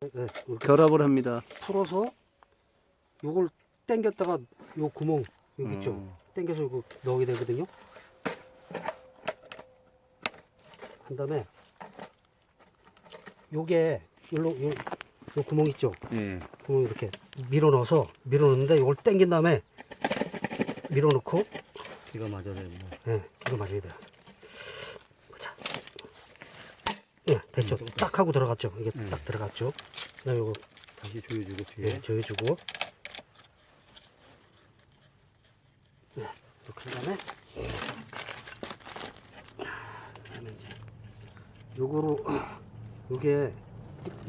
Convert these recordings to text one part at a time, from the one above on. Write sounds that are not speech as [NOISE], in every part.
네, 이렇게 결합을 합니다. 풀어서 요걸 당겼다가 요 구멍 여기 있죠. 음. 당겨서 이거 넣게 되거든요. 한 다음에 요게 요로 요, 요 구멍 있죠. 예. 구멍 이렇게 밀어 넣어서 밀어 넣는데 이걸 당긴 다음에 밀어 넣고 이거 맞아야 되네. 예, 이거 맞아야 돼요. 보자. 예, 됐죠. 딱 하고 들어갔죠. 이게 음. 딱 들어갔죠. 그다음에 이거 다시 조여주고 뒤에. 예, 조여주고. 네, 이렇게 한 다음에. 그다음에 이제 요거로 [CLEARS THROAT] 요게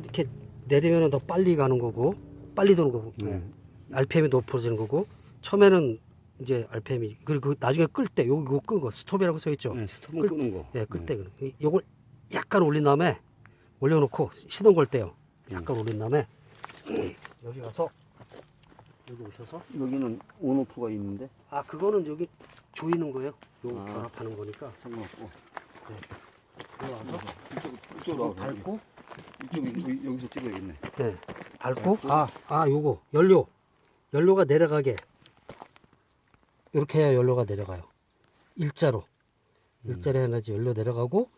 이렇게 내리면은 더 빨리 가는 거고 빨리 도는 거고 음. RPM이 높아지는 거고 처음에는 이제 RPM이 그리고 나중에 끌 때 요거 끄고 스톱이라고 써 있죠. 예, 스톱은 끌- 끄는 거. 예, 끌때 그는 이- 요걸 약간 올린 다음에 올려놓고 시동 걸 때요. 약간 올린 다음에 여기 가서 여기 오셔서 음. 여기는 온오프가 있는데 아 그거는 여기 조이는 거예요. 요 아. 결합하는 거니까 상관없고. 여기 와서 이쪽, 이쪽으로 밟고 이쪽 여기, 여기서 찍어야겠네. 네 밟고 아아 요거 연료 연료가 내려가게 이렇게 해야 연료가 내려가요. 일자로 일자로 해야지 연료 내려가고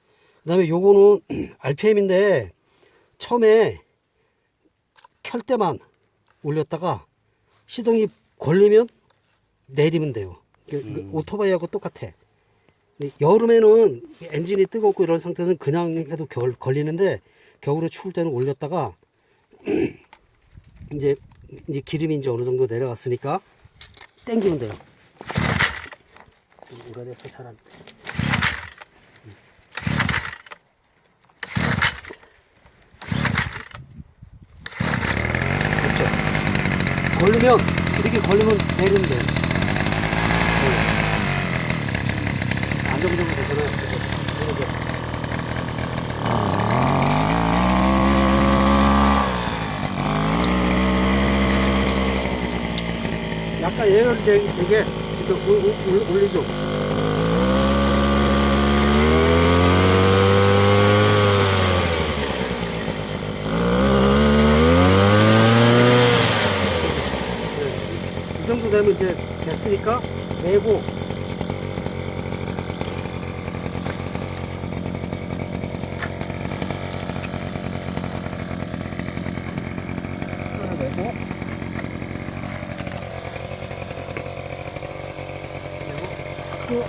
그 다음에 요거는 [CLEARS THROAT] RPM인데 처음에 켤 때만 올렸다가 시동이 걸리면 내리면 돼요. 그- 그 음. 오토바이하고 똑같아. 여름에는 엔진이 뜨겁고 이런 상태에서는 그냥 해도 결, 걸리는데 겨울에 추울 때는 올렸다가 [CLEARS THROAT] 이제 이제 기름이 이제 어느 정도 내려갔으니까 땡기면 돼요. 좀 오래돼서 잘안 돼. 그렇죠. 걸리면 이렇게 걸리면 돼요. 네. 안정적으로 되잖아요. 약간 예열 되게 되게 올리죠. 정도 되면 이제 됐으니까 내고. 끌어내고 그리고